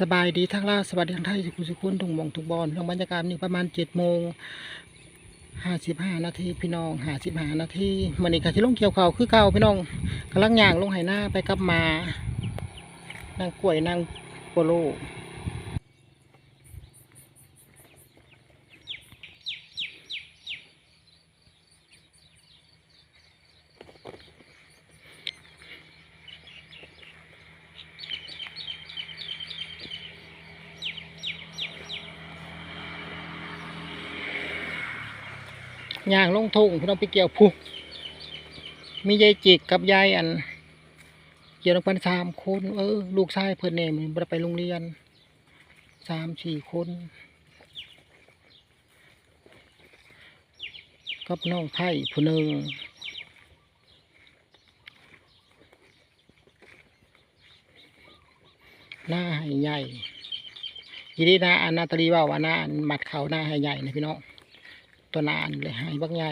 สบายดีทั้งลาสวัสดีทั้งไทยสุขุสุขุนทุงมองทุกบอลเรื่องบรรยากาศนี่ประมาณเจ็ดโมงห้าสิบห้านาทีพี่น้องห้าสิบห้านาทีมันนี่ค่ะที่ลงเกี่ยวเขาคือเก่าพี่น้องกำลังย่างลงไหหน้าไปกับมานางกล้วยนางโปโล ย่างลงทุ่งพี่น้องไปเกี่ยวผู้มียายจิกกับยายอัน เกี่ยวกันสามคน เออ ลูกชายเพิ่อนเนมันไปโรงเรียนสามสี่คนกับน้องไผ่ผู้หนึ่งหน้าให้ใหญ่ยีดีนะอันนาตาลีว่าว่าหน้าอันหมัดเขาหน้าให้ใหญ่นะพี่น้อง ตัวนานเลยให้บักใหญ่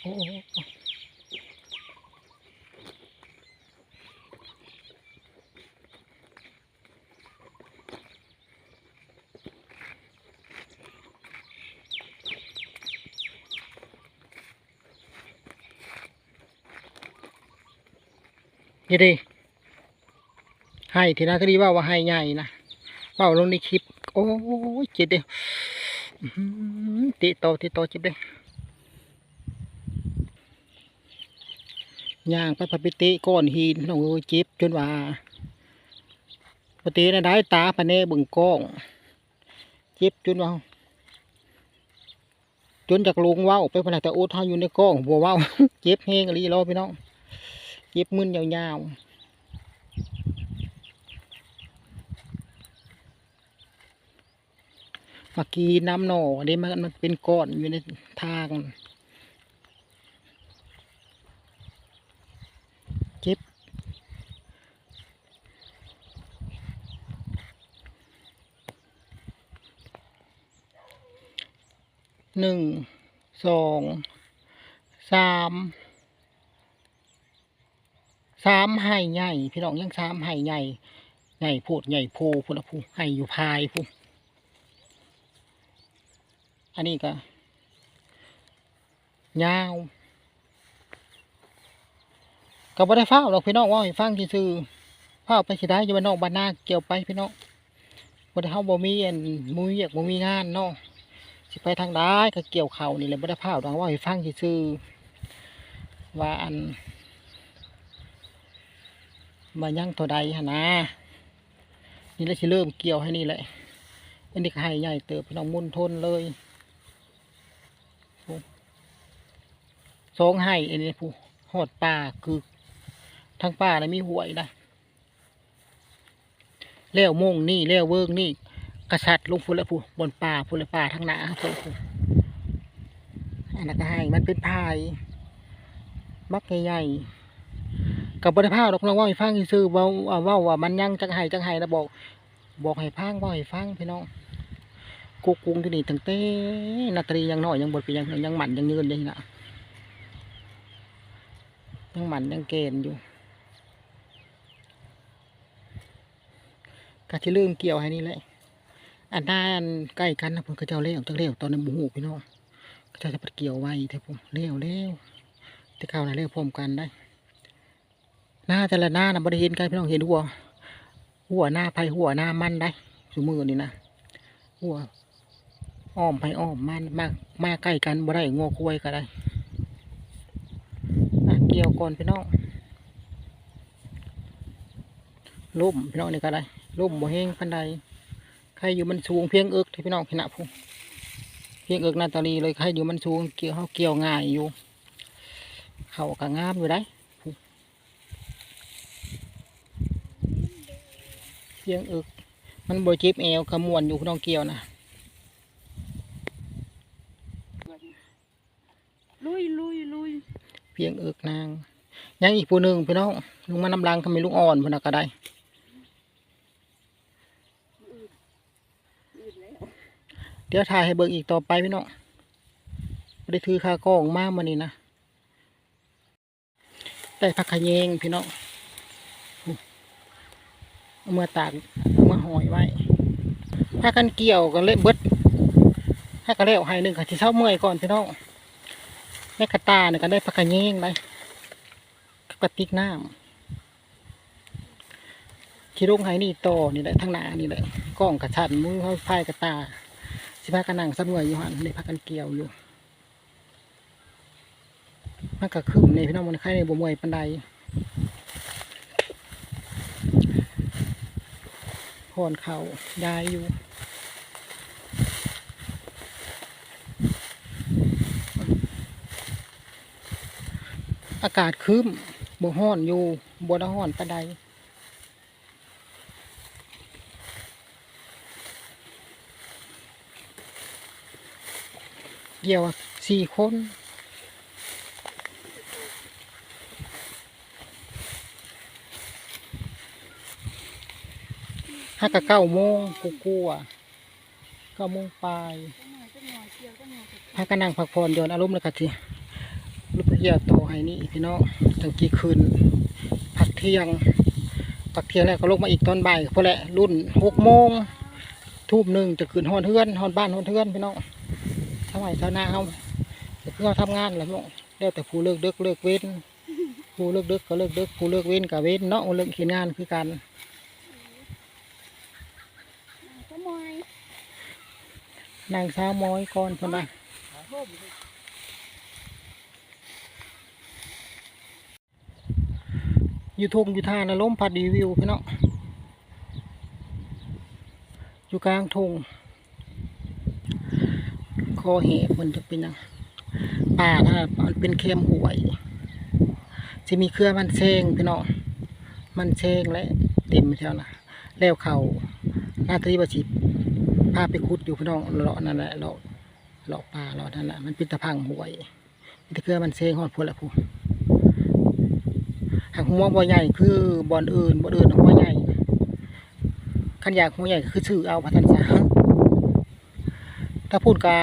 โอ้ยี่ดีให้ทีนาตาลีว่าว่าให้ใหญ่นะเว่าลงในคลิป โอ้ยเจ็บเดียวติโตติโตเจ็บเดียวย่างไปพับไปเตะก้อนหินน้องเอ้ยเจ็บจนว่าปกตินะได้ตาพะเนบึงกล้อง เจ็บจนว่าจนจากลงว้าไปพนักแต่โอ๊ตเฮาอยู่ในกล้องบัวว้าเจ็บแห้งอะไรรอพี่น้อง เจ็บมึนยาวๆ เมื่อกี้น้ำหน่ออันนี้มันมันเป็นก้อนอยู่ในทางเจ็บ หนึ่ง สอง สาม สามไห่ใหญ่ พี่น้องยังสามไห่ใหญ่ ใหญ่โพูดใหญ่โพพูดละพูไห่อยู่พายพู อันนี้ก็ยาวก็บ่ได้ฟ้าวหรอกพี่น้องว่าให้ฟังซื่อๆฟ้าวไปสิได้อยู่บ้านนอกบ้านนาเกี่ยวไปพี่น้องบ่ได้เฮาบ่มีอันมือเวียกบ่มีงานเนาะสิไปทางใดก็เกี่ยวเขานี่แหละบ่ได้ฟ้าวดอกว่าให้ฟังซื่อๆว่าอันมายังตัวใดหั่นนะนี่แหละสิเริ่มเกี่ยวให้นี่แหละอันนี้ก็ให้ใหญ่เติบพี่น้องมุ่นทนเลย สองให้อันนี้ผู้หอดป่าคือทั้งป่านะมีหวยนะเลี้ยวโมงนี่เลี้ยวเวิงนี่กระชัดลงพุ่นละผู้บนป่าพุ่นละป่าทั้งหนาพุ่นละผู้อันนั้นก็ให้มันเป็นพายมักใหญ่ๆกับบริภาพดอกน้องว่าให้ฟังซื่อเว่าเอาว่าว่ามันยังจังไห้จังไห้นะบอก บอกให้ฟังว่าให้ฟังพี่น้องกุกกุงที่นี่ตั้งแต่นาตรียังน้อยยังบดไปยังยังหมันยังยืนยังนะ ยังหมันยังเกณฑ์อยู่ก็ที่เรื่องเกี่ยวให้นี่แหละอันนั้นใกล้กันนะผมก็เจ้าเลี้ยวจังเลี้ยวตอนนั้นบุหูพี่น้องก็เจ้าจะไปเกี่ยวไว้แต่ผมเลี้ยวเลี้ยวที่เข้านะเลี้ยวพร้อมกันได้ หน้าแต่ละหน้านะบริเห็นกันพี่น้องเห็นหัว หัวหน้าไผ่หัวหน้ามันได้สมือนี่นะหัวอ้อมไผ่อ้อมมันมากมาใกล้กันบ่ได้งอคุ้ยก็ได้ เกียวก่อนพี่น้องล่มพี่น้องนี่ก็ได้ล่มบ่แห้งปันใดใครอยู่มันสูงเพียงเอิกที่พี่น้องขนาดผู้เพียงเอิกนาตาลีเลยใครอยู่มันสูงเกี่ยวเขาเกี่ยวง่ายอยู่ เขาก็งามอยู่ได้เพียงเอิกมันบ่เจ็บแอวขมวนอยู่พี่น้องเกี่ยวนะ ลุยลุยลุย เพียงเอิกนางยังอีกผู้หนึ่งพี่น้องลุงมาน้ำรังทำไมลุงอ่อนพนนะก็ได้เดี๋ยวถ่ายให้เบิ่งอีกต่อไปพี่น้องได้ถือคากล้องมามานี่นะได้ผักขยงพี่น้องเมื่อตากเอามาหอยไว้ถ้ากันเกี่ยวกันเละเบิดถ้ากันเล้วให้หนึ่งค่ะที่เช้าเมื่อยก่อนพี่น้อง แม่กระตาเนี่ยก็ได้ปลากระเยงเลยกับกระติกน้ำขี้ลงให้นี่โตนี่แหละทั้งหนานี่แหละกล้องกระชันมือเขาพายกระตา สิพากันนั่งสำรวยอยู่หันเลยพากันเกี่ยวอยู่มันก็ขึ้นในพี่น้องมันใครในบ่มวยปันไดพอนเขายายอยู่ อากาศคืมบ่ฮ้อนอยู่บ่ได้ฮ้อนปานใดเกี่ยวสี่คนห้ากะเก้าโมงกูกลัวเก้าโมงปลายห้ากะนั่งพักผ่อนโยนอารมณ์เลยค่ะทีลู กเกี่ยวโตให้นี่พี่น้องตั้งกี่คืนพักเที่ยงพักเที่ยงแล้วก็ลงมาอีกตอนบ่ายพอแหละรุ่นหกโมงทุ่มหนึ่งจะขึ้นฮอนเทือนฮอนบ้านฮอนเทือนพี่น้องทำไมชาวนาเขาแต่เพื่อทำงานและพี่น้องแล้วแต่ผู้เลิกเดึกเลิกเว้นผู้เลิกเดึกก็เลิกเดึกผู้เลิกเว้นก็เว้นเนาะเลิกเขียนงานคือกันนางสาวม้อยก่อนคนใอยู่ทงอยู่ท่านะล้มพัดดีวิวพี่น้องอยู่กลางทงคอเหบมันจะเป็นยังป่านะมันเป็นเข้มหวยจะมีเครือมันเชงพี่น้องมันเชงและเต็มแถวนะแล้วเขาหน้าตรีบชิบพาไปคุดอยู่พี่น้องเลาะนั่นแหละเลาะเลาะป่าเลาะนั่นแหละมันเป็นตะพังหวยแต่คือมันเซงหอดพวกแหละผู้ หากหัวบ่ใหญ่คือบอนอื่นบ่อื่นหัวใหญ่ขันอยากหัวใหญ่คือชื่อเอาพัทันษาถ้าพูดกา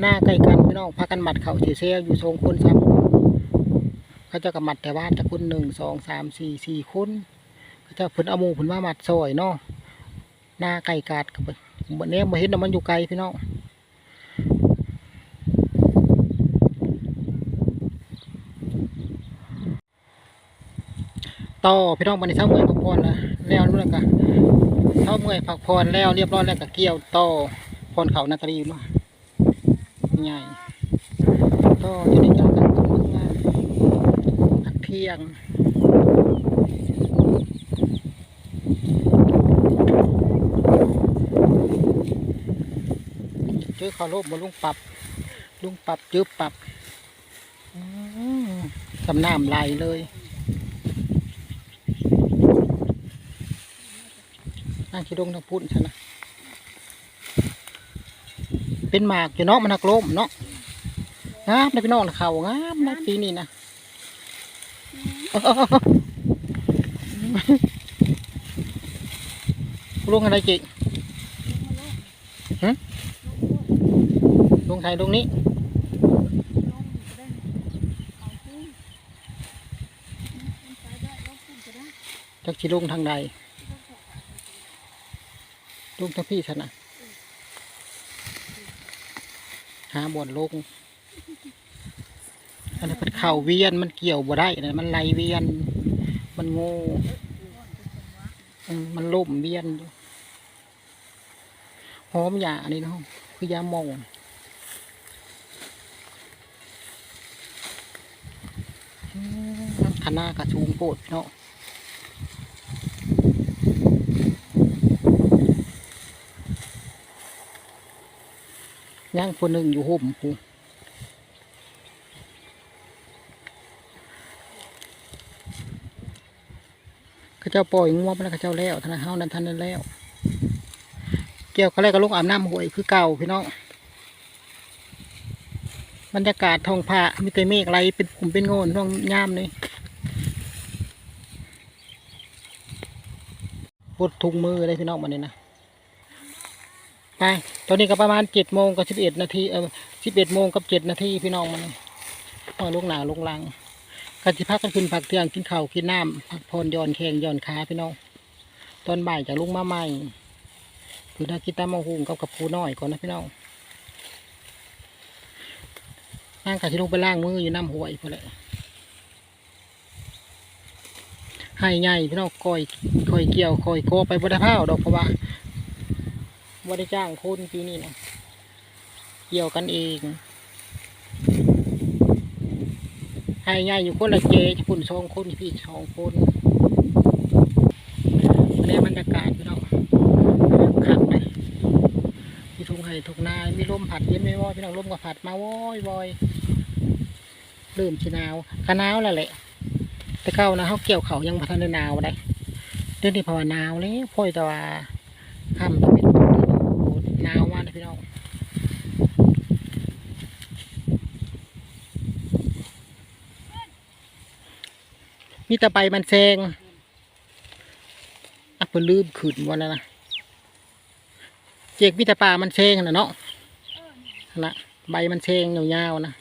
หน้าใกล้กันพี่น้องพากันหมัดเขาเสียเซลอยู่สองคนสามคนเขาเจะกับหมัดแต่ว่าจะคนหนึ่งสองสามสี่สี่คนเขาเจะเพิ่นเอามูเพิ่นมาหมัดซอยเนาะหน้าไก่กาดกับเนี้ยมาเห็นมันอยู่ไกลพี่น้อง ต่อพี่น้องบันนี้เช้าเมื่อยพักผ่อนแล้วแล้วรู้แล้วกันเช้าเมื่อยพักผ่อนแล้วเรียบร้อยแล้วก็เกี่ยวต่อพรเขานาตรีเนาะใหญ่ต่อจะได้จัดกันทำงานพักเที่ยงเจอเขาโลบมาลุงปรับลุงปรับจืบปรับอืมสำน้ำไหลเลย นั่งคิดดงทางพุ่นใช่นะเป็นหมากอยู่เนาะมันหักล้มเนาะงามนะพี่น้องนะเขางามนะปีนี้นะลุงอะไรจิลุงไทยลุงนี้จักสิลงทางใด ลงทางพี่ชนะหาบ่อนลงอันนี้นเป็นเข่าเวียนมันเกี่ยวบ่ได้นะมันไหลเวียน มันโง่อืมมันล่มเวียนหอมยาอันนี้เนาะคือยาหมองอืมคณะกระชูงโปดเนาะ ย่างคนหนึ่งอยู่ห่มกูเขาเจ้าปล่อยงวไปแล้วเขาเจ้าแล้วท่านเฮานั้นท่านนั้นแล้วเกี่ยวกับอะไรก็ลงอาบน้ำหวยคือเก่าพี่น้องบรรยากาศทองผ้ามีแต่เมฆไรเป็นกลุ่มเป็นโงนท้องย่ามนี่ปวดทุงมือเลยพี่น้องมันนี่ยนะ ไปตอนนี้ก็ประมาณเจ็ดโมงกับสิบเอ็ดนาทีเออสิบเอ็ดโมงกับเจ็ดนาทีพี่น้องมันมาลงหนาลงลังกันสิพักกันขึ้นผักเที่ยงกินข้าวกินน้ำพักผ่อย่อนแขงย่อนขาพี่น้องตอนบ่ายจะลุงมาใหม่คือถ้ากินตามมาหุงกับกับปูน้อยก่อนนะพี่น้องนั่งกะที่ลงไปล้างมืออยู่น้ำห้วยพอแหละให้ใหญ่พี่น้องคอยคอยเกี่ยวคอยโกไปบไดพ้าวดอกเพราะว่า บได้จ้างคนปีนี้นะเกี่ยวกันเองให้ใหญ่อยู่คนละเจจะพุ่นสองคนพี่สองคนในบรรยากาศพี่น้องขับไปมีทุงไห่ทุงนายมีลมผัดเย็นไม่วอยพี่น้องลมก็ผัดมาว้อยว้อยเริ่มชินาวกะนาวแล้วแหละ แต่เก้านะเขาเกี่ยวเขายังพัฒนาหนาวได้เดือนนี้พอหนาวเลยพ่อยแต่ว่าค่ำจะเป็นหนาวมากนะพี่น้อง มีแต่ใบมันแซงอะเพิ่นลืมขืนวันนั้นนะเจกมีแต่ป่ามันแซงนะเนาะนะใบมันแซงยาวๆนะ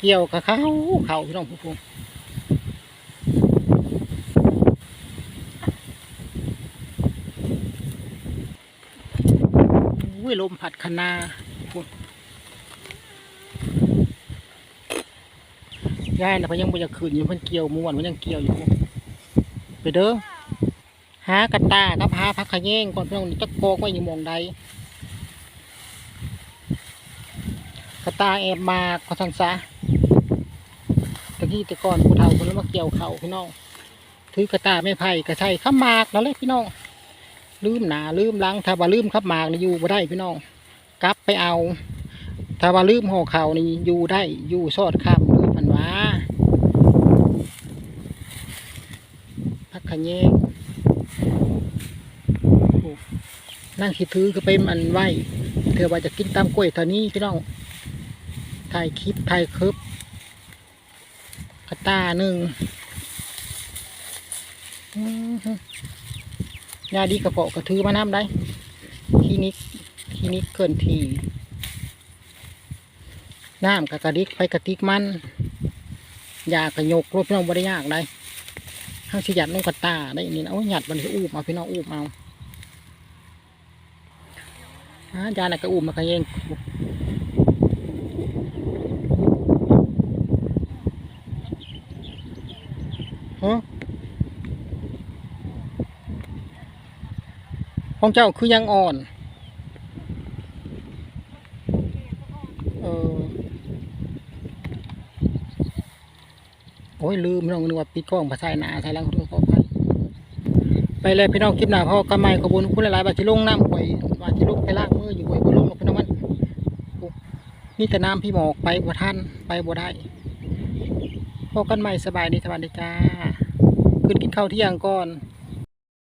เกี่ยวกับเขาเขาพี่น้องผู้พงอุ้ยลมผัดคะนาพุ่น ยายนะเพิ่นยังบ่อยากขืนอยู่เพิ่นเกี่ยวม่วนเพิ่นยังเกี่ยวอยู่ ไปเด้อหากระตากับหาพักขะแยงก่อนพี่น้องจะโกกไว้อยู่หมองใดกระตาแอบมากก็ทันซะตะกี้ต่ก่อนผู้เฒ่าคนแล้วมาเกี่ยวเขาพี่น้องถือกระตาไม่ไผ่กระใช่ข้ามมากนั่นเลยพี่น้องลืมหนาลืมหลังถ้าว่าลืมข้ามมากนี่อยู่บ่ได้พี่น้องกลับไปเอาถ้าว่าลืมห่อเขานี่อยู่ได้อยู่ซอดข้ามเลยพันว่าพัก ขยงนั่งคิดถือก็ไปมันไหวเธอว่าจะกินตามกล้วยตอนนี้พี่น้องถ่ายคลิปถ่ายคลิปกระตาหนึ่งยาดีกระเปาะกระทือมาน้ำได้คลินิกคลินิกเกินทีน้ำกับกระดิกไปกระติกมันยากระยกรถพี่น้องบริยากได้ ห้างสิหยัดลงกระตาได้นี่นะโอ้ยหยัดมันจะอูบเอาพี่น้องอูบเอาอ่ายาน่ะก็อูบมากระเยงฮะของเจ้าคือยังอ่อน เออ อ้ยลืมพี่น้องนึกว่าปิดกล้องภาษาหนาใส่ลังทุกขอไปไปเลยพี่น้องคลิปหน้าพ่อกำไมขอบคุณคุณหลายๆบาทิลงน้ำหวยบาทิลงไปลากมืออยู่หวยบ่ลงหรอกพี่น้องมันนี่แต่น้ำพี่หมอกไปบ่ท่านไปบ่ได้พอกันใหม่สบายดีสวัสดีจ้าขึ้นกินข้าวเที่ยงก่อน